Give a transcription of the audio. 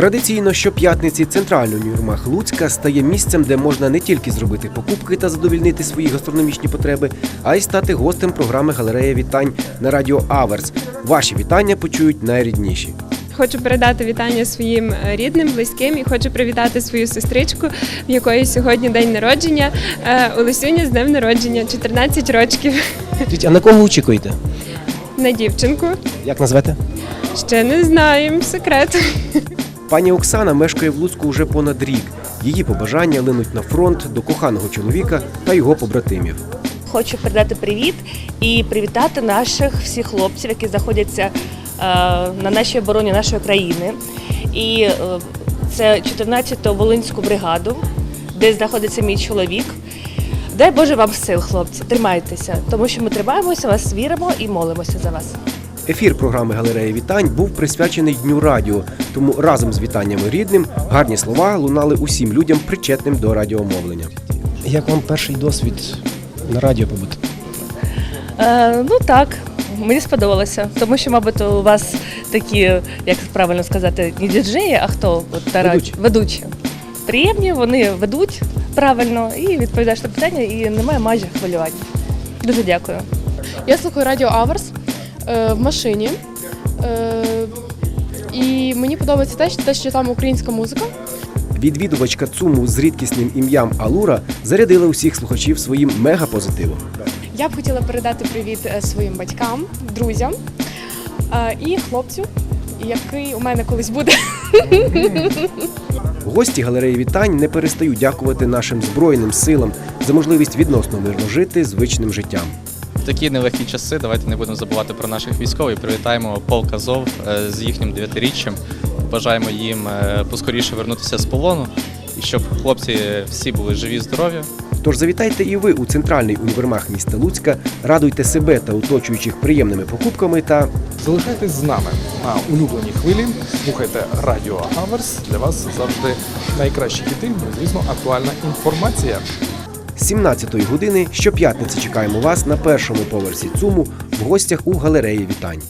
Традиційно щоп'ятниці центральний універмаг Луцька стає місцем, де можна не тільки зробити покупки та задовільнити свої гастрономічні потреби, а й стати гостем програми Галерея вітань на радіо Аверс. Ваші вітання почують найрідніші. Хочу передати вітання своїм е, рідним, близьким і хочу привітати свою сестричку, в якої сьогодні день народження. Е, Олесюня з днем народження, 14 років. А на кого очікуєте? На дівчинку. Як назвете? Ще не знаємо секрет. Пані Оксана мешкає в Луцьку вже понад рік. Її побажання линуть на фронт до коханого чоловіка та його побратимів. Хочу передати привіт і привітати наших всіх хлопців, які знаходяться е, на нашій обороні нашої країни. І е, це 14-ту Волинську бригаду, де знаходиться мій чоловік. Дай Боже вам сил, хлопці, тримайтеся, тому що ми тримаємося, вас віримо і молимося за вас. Ефір програми Галерея вітань був присвячений Дню радіо. Тому разом з вітаннями рідним гарні слова лунали усім людям, причетним до радіомовлення. Як вам перший досвід на радіо побути? Е, ну так, мені сподобалося, тому що, мабуть, у вас такі, як правильно сказати, не діджеї, а хто От, та Ведучі. ведучі. Приємні, вони ведуть правильно і відповідаєш на питання, і немає майже хвилювання. Дуже дякую. Я слухаю радіо Аверс в машині. Е, і мені подобається те, що- те, що там українська музика. Відвідувачка ЦУМу з рідкісним ім'ям Алура зарядила усіх слухачів своїм мегапозитивом. Я б хотіла передати привіт е, своїм батькам, друзям е, і хлопцю, який у мене колись буде. Гості галереї вітань не перестають дякувати нашим збройним силам за можливість відносно мирно жити звичним життям. В такі нелегкі часи давайте не будемо забувати про наших військових. Привітаємо полк Азов е, з їхнім дев'ятиріччям. Бажаємо їм е, поскоріше вернутися з полону і щоб хлопці всі були живі, здорові. Тож завітайте і ви у центральний універмаг міста Луцька, радуйте себе та оточуючих приємними покупками та Залишайтесь з нами на улюбленій хвилі. Слухайте Радіо Аверс. Для вас завжди найкращі хіти, ну звісно, актуальна інформація. З 17-ї години щоп'ятниці чекаємо вас на першому поверсі ЦУМу в гостях у галереї вітань.